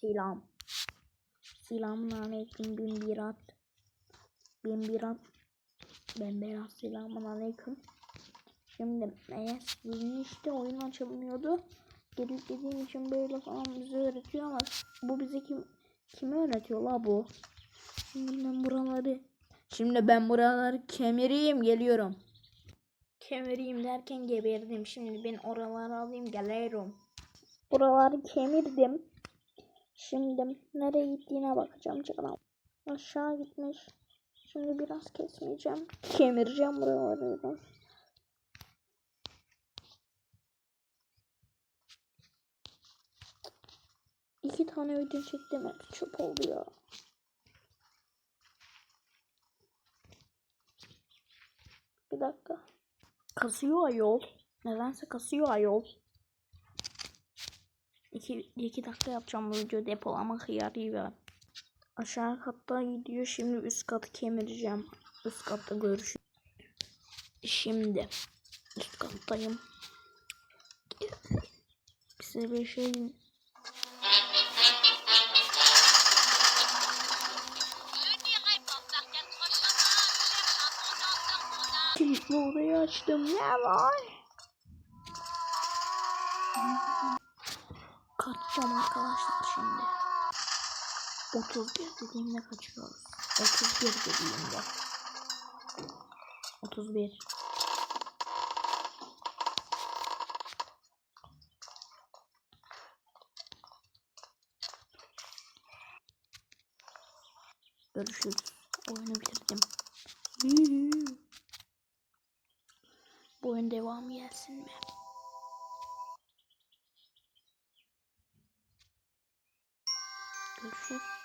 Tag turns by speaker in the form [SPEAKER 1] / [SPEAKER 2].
[SPEAKER 1] Selam. Selamun aleyküm bin birat. Bin birat. Ben Berat selamun aleyküm. Şimdi eğer sizin işte oyun açılmıyordu. Gelip dediğim için böyle falan bize öğretiyor ama bu bize kim kime öğretiyor la bu? Şimdi ben buraları Şimdi ben buraları kemireyim geliyorum. Kemireyim derken geberdim. Şimdi ben oraları alayım geliyorum. Buraları kemirdim. Şimdi nereye gittiğine bakacağım canım. Aşağı gitmiş. Şimdi biraz kesmeyeceğim. Kemireceğim buraları. biraz. İki tane video çektim hep çöp oldu ya. Bir dakika. Kasıyor ayol. Nedense kasıyor ayol. İki, iki dakika yapacağım bu video depolama hıyarı ver. Aşağı katta gidiyor. Şimdi üst katı kemireceğim. Üst katta görüşürüz. Şimdi üst kattayım. Size bir şey kilitli odayı açtım. Ne var? Kaçacağım arkadaşlar şimdi. 31 dediğimde kaçıyoruz. 31 dediğimde. 31. Görüşürüz. Oyunu bitirdim. Bu oyun devamı gelsin mi? Görüşürüz.